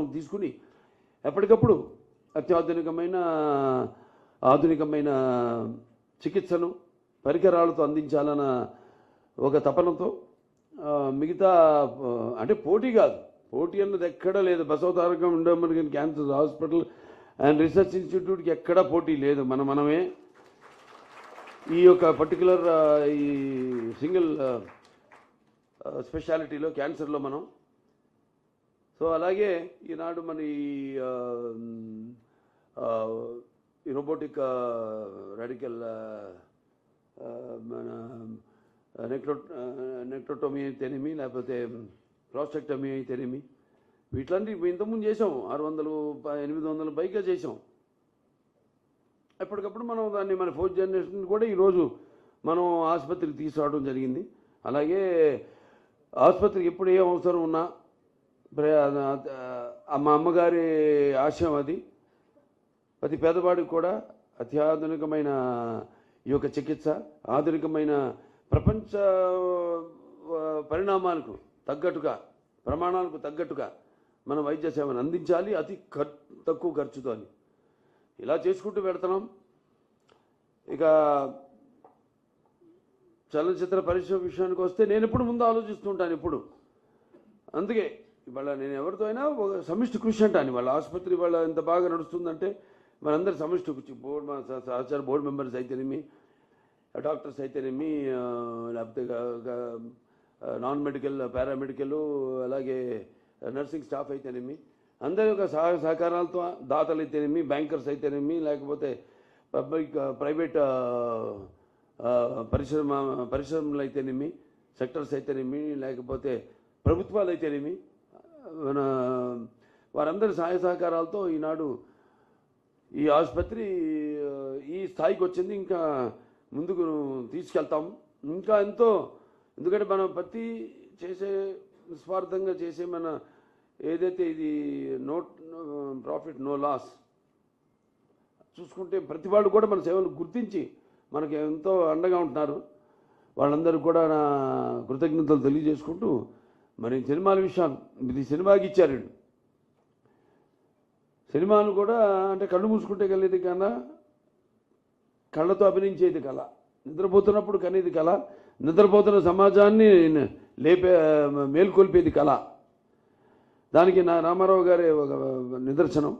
మనం తీసుకుని ఎప్పటికప్పుడు అత్యాధునికమైన ఆధునికమైన చికిత్సను పరికరాలతో అందించాలన్న ఒక తపనతో మిగతా అంటే పోటీ కాదు. పోటీ అన్నది ఎక్కడా లేదు. బసవతారకం ఉండమని కానీ క్యాన్సర్ హాస్పిటల్ అండ్ రీసెర్చ్ ఇన్స్టిట్యూట్కి ఎక్కడా పోటీ లేదు. మన మనమే ఈ యొక్క పర్టికులర్ ఈ సింగిల్ స్పెషాలిటీలో క్యాన్సర్లో మనం సో అలాగే ఈనాడు మన ఈ రోబోటిక్ రాడికల్ మన నెక్టో నెక్టోటోమీ అయితేనేమి లేకపోతే ప్రాస్టెక్టమీ అయితేనేమి వీటిలన్నీ ఇంతకుముందు చేసాం ఆరు వందలు ప- ఎనిమిది వందలు పైగా చేసాం ఎప్పటికప్పుడు మనం దాన్ని మన ఫోర్త్ జనరేషన్ కూడా ఈరోజు మనం ఆసుపత్రికి తీసుకురావడం జరిగింది. అలాగే ఆసుపత్రికి ఎప్పుడు ఏ అవసరం ఉన్నా మా అమ్మగారి ఆశయం అది. ప్రతి పేదవాడికి కూడా అత్యాధునికమైన ఈ యొక్క చికిత్స ఆధునికమైన ప్రపంచ పరిణామాలకు తగ్గట్టుగా ప్రమాణాలకు తగ్గట్టుగా మన వైద్య సేవను అందించాలి. అతి ఖర్ తక్కువ ఖర్చుతో అని. ఇలా చేసుకుంటూ పెడుతున్నాం ఇక చలనచిత్ర పరిశ్రమ విషయానికి వస్తే నేను ఎప్పుడు ముందు ఆలోచిస్తుంటాను ఇప్పుడు అందుకే ఇవాళ నేను ఎవరితో అయినా ఒక సమిష్టి కృషి అంటాను. వాళ్ళ ఆసుపత్రి వాళ్ళ ఎంత బాగా నడుస్తుందంటే మనందరి సమిష్టి కృషి. బోర్డు మన స- సహచార బోర్డు మెంబర్స్ అయితేనేమి డాక్టర్స్ అయితేనేమి లేకపోతే నాన్ మెడికల్ పారామెడికల్ అలాగే నర్సింగ్ స్టాఫ్ అయితేనేమి అందరి యొక్క సహ సహకారాలతో దాతలు అయితేనేమి బ్యాంకర్స్ అయితేనేమి లేకపోతే పబ్లిక్ ప్రైవేట్ పరిశ్రమ పరిశ్రమలు అయితేనేమి సెక్టర్స్ అయితేనేమి లేకపోతే ప్రభుత్వాలు అయితేనేమి మన వారందరి సహాయ సహకారాలతో ఈనాడు ఈ ఆసుపత్రి ఈ స్థాయికి వచ్చింది. ఇంకా ముందుకు తీసుకెళ్తాం ఇంకా ఎంతో ఎందుకంటే మనం ప్రతి చేసే నిస్వార్థంగా చేసే మన ఏదైతే ఇది నోట్ ప్రాఫిట్ నో లాస్ చూసుకుంటే ప్రతి వాళ్ళు కూడా మన సేవలు గుర్తించి మనకి ఎంతో అండగా ఉంటున్నారు. వాళ్ళందరూ కూడా నా కృతజ్ఞతలు తెలియజేసుకుంటూ మరి సినిమాల విషయం ఇది సినిమాకి ఇచ్చారు సినిమాను కూడా అంటే కళ్ళు మూసుకుంటే కలిగేది కన్నా కళ్ళతో అభినయించేది కళ. నిద్రపోతున్నప్పుడు కనేది కళ నిద్రపోతున్న సమాజాన్ని లేపే మేల్కొల్పేది కళ. దానికి నా రామారావు గారి ఒక నిదర్శనం.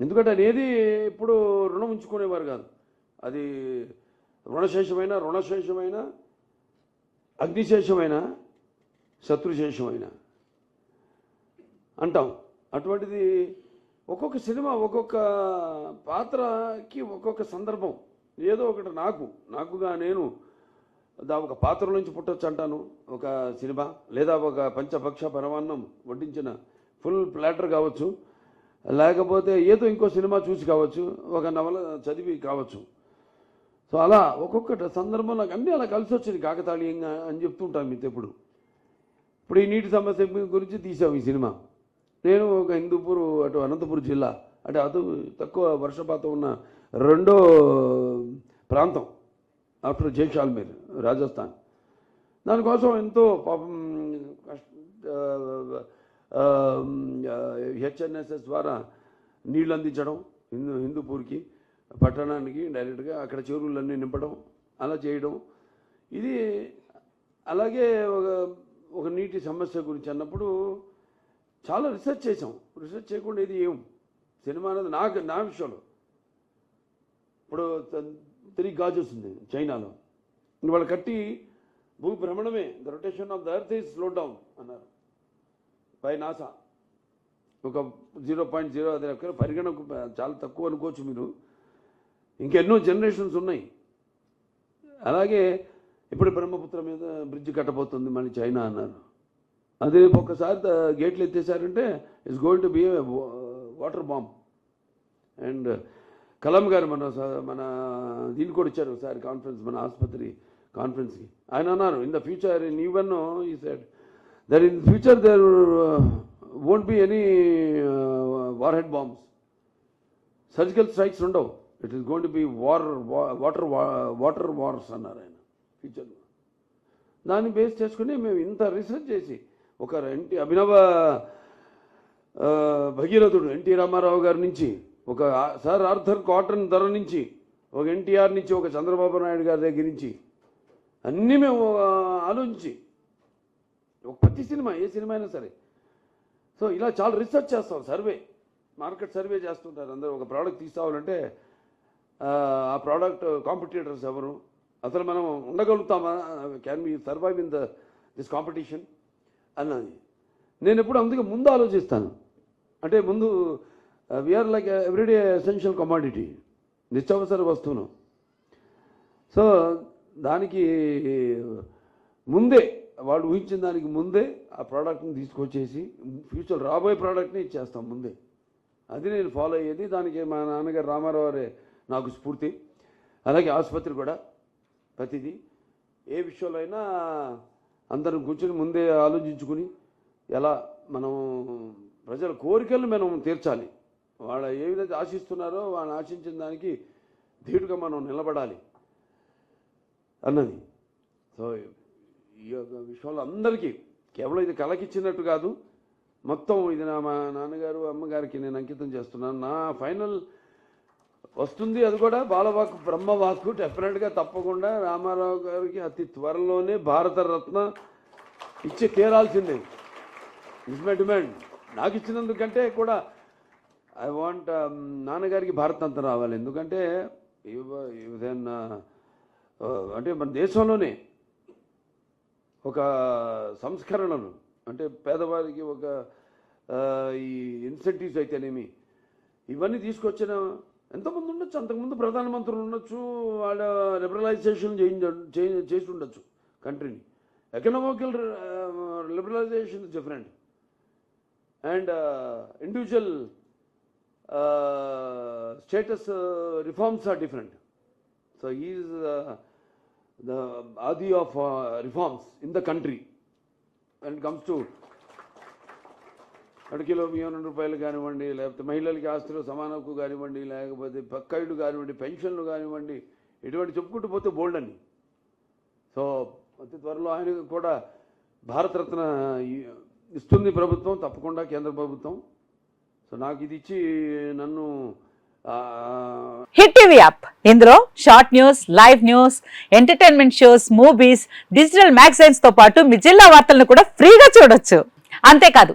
ఎందుకంటే అనేది ఇప్పుడు రుణం ఉంచుకునేవారు కాదు. అది రుణశేషమైన రుణశేషమైన అగ్నిశేషమైన శత్రుశేషమైన అంటాం. అటువంటిది ఒక్కొక్క సినిమా ఒక్కొక్క పాత్రకి ఒక్కొక్క సందర్భం. ఏదో ఒకటి నాకు నాకుగా నేను దా ఒక పాత్ర నుంచి పుట్టొచ్చు అంటాను. ఒక సినిమా లేదా ఒక పంచపక్ష పరమాన్నం వడ్డించిన ఫుల్ ప్లాటర్ కావచ్చు. లేకపోతే ఏదో ఇంకో సినిమా చూసి కావచ్చు. ఒక నవల చదివి కావచ్చు. సో అలా ఒక్కొక్కటి సందర్భం నాకు అన్నీ అలా కలిసి వచ్చింది కాకతాళీయంగా అని చెప్తుంటాను మీతో ఎప్పుడు ఇప్పుడు ఈ నీటి సమస్య గురించి తీసాం ఈ సినిమా. నేను ఒక హిందూపూర్ అటు అనంతపురం జిల్లా అంటే అటు తక్కువ వర్షపాతం ఉన్న రెండో ప్రాంతం ఆఫ్టర్ జైషాల్మీర్ రాజస్థాన్. దానికోసం ఎంతో పాపం హెచ్ఎన్ఎస్ఎస్ ద్వారా నీళ్ళు అందించడం హిందూ హిందూపూర్కి పట్టణానికి డైరెక్ట్గా అక్కడ చెరువులన్నీ నింపడం అలా చేయడం. ఇది అలాగే ఒక ఒక నీటి సమస్య గురించి అన్నప్పుడు చాలా రీసెర్చ్ చేసాం రీసెర్చ్ చేయకుండా ఇది ఏం? సినిమా అనేది నాకు నా విషయంలో. ఇప్పుడు తిరిగి గాజు వస్తుంది చైనాలో. వాళ్ళు కట్టి భూ భ్రమణమే the rotation of the earth is slow down అన్నారు. పై నాసా. ఒక జీరో పాయింట్ జీరో అది ఎక్కడ పరిగణకు చాలా తక్కువ అనుకోవచ్చు మీరు. ఇంకెన్నో జనరేషన్స్ ఉన్నాయి. అలాగే ఇప్పుడు బ్రహ్మపుత్ర మీద బ్రిడ్జ్ కట్టబోతుంది మన చైనా అన్నారు. అది రేపు ఒక్కసారి గేట్లు ఎత్తేసారంటే it's going to be water bomb and Kalam garu మన మన దీనికి కూడా ఇచ్చారు ఒకసారి కాన్ఫరెన్స్ మన ఆసుపత్రి కాన్ఫరెన్స్కి ఆయన అన్నారు in the future in even he said there in future there won't be any warhead bombs surgical strikes ఉండవు. It is going to be war water water wars అన్నారు ఆయన. ఫ్యూచర్లో దాన్ని బేస్ చేసుకుని మేము ఇంత రీసెర్చ్ చేసి ఒక ఎన్టీ అభినవ భగీరథుడు ఎన్టీ రామారావు గారి నుంచి ఒక సార్ ఆర్థర్ కాటన్ ధర నుంచి ఒక ఎన్టీఆర్ నుంచి ఒక చంద్రబాబు నాయుడు గారి దగ్గర నుంచి అన్నీ మేము ఆలోచించి ఒక ప్రతి సినిమా ఏ సినిమా అయినా సరే. సో ఇలా చాలా రీసెర్చ్ చేస్తాం సర్వే మార్కెట్ సర్వే చేస్తుంటారు అందరూ. ఒక ప్రోడక్ట్ తీసుకోవాలంటే ఆ, ప్రోడక్ట్ కాంపిటేటర్స్ ఎవరు? అసలు మనం ఉండగలుగుతామా? Can be survive in the this competition అన్నది. నేను ఎప్పుడు అందుకే ముందు ఆలోచిస్తాను. అంటే ముందు we are like everyday essential commodity నిత్యావసర వస్తువును సో దానికి ముందే వాళ్ళు ఊహించిన దానికి ముందే ఆ ప్రోడక్ట్ని తీసుకొచ్చేసి ఫ్యూచర్ రాబోయే ప్రోడక్ట్ని ఇచ్చేస్తాం ముందే. అది నేను ఫాలో అయ్యేది. దానికి మా నాన్నగారు రామారావు నాకు స్ఫూర్తి. అలాగే ఆసుపత్రి కూడా. ప్రతిదీ. ఏ విషయంలో అయినా అందరం కూర్చొని ముందే ఆలోచించుకుని ఎలా మనం ప్రజల కోరికలను మనం తీర్చాలి. వాళ్ళ ఏ విధంగా ఆశిస్తున్నారో వాళ్ళని ఆశించిన దానికి ధీటుగా మనం నిలబడాలి అన్నది. సో ఈ యొక్క విషయంలో అందరికీ కేవలం ఇది కలకిచ్చినట్టు కాదు. మొత్తం ఇది నా మా నాన్నగారు అమ్మగారికి నేను అంకితం చేస్తున్నాను. నా ఫైనల్ వస్తుంది అది కూడా బాలవాకు బ్రహ్మవాకు డెఫినెట్గా తప్పకుండా రామారావు గారికి అతి త్వరలోనే భారతరత్న ఇచ్చి తీరాల్సిందే. ఇస్ మై డిమాండ్ నాకు ఇచ్చినందుకంటే కూడా ఐ వాంట్ um, నాన్నగారికి భారతరత్న రావాలి. ఎందుకంటే ఏదైనా uh, uh, అంటే మన దేశంలోనే ఒక సంస్కరణలు అంటే పేదవారికి ఒక uh, ఈ ఇన్సెంటివ్స్ అయితేనేమి ఇవన్నీ తీసుకొచ్చిన ఎంతమంది ఉండొచ్చు? అంతకుముందు ప్రధానమంత్రులు ఉండొచ్చు వాళ్ళ లిబరలైజేషన్ చేంజ్ చేసి ఉండొచ్చు కంట్రీని. Economical liberalisation different and individual states reforms are different so is the ఆది of reforms in the country and comes to comes to అడికిలో బియ్యం రెండు రూపాయలు కానివ్వండి లేకపోతే మహిళలకి ఆస్తులు సమాన హక్కు కానివ్వండి లేకపోతే పక్కాయిలు కానివ్వండి పెన్షన్లు కానివ్వండి ఇటువంటి చెప్పుకుంటూ పోతే బోల్డ్ అని. సో అతి త్వరలో ఆయన కూడా భారతరత్న ఇస్తుంది ప్రభుత్వం తప్పకుండా కేంద్ర ప్రభుత్వం. సో నాకు ఇది ఇచ్చి నన్ను హిట్ టీవీ యాప్. ఇందులో short news live news entertainment shows movies digital మ్యాగజైన్స్తో పాటు మీ జిల్లా వార్తలను కూడా ఫ్రీగా చూడొచ్చు. అంతేకాదు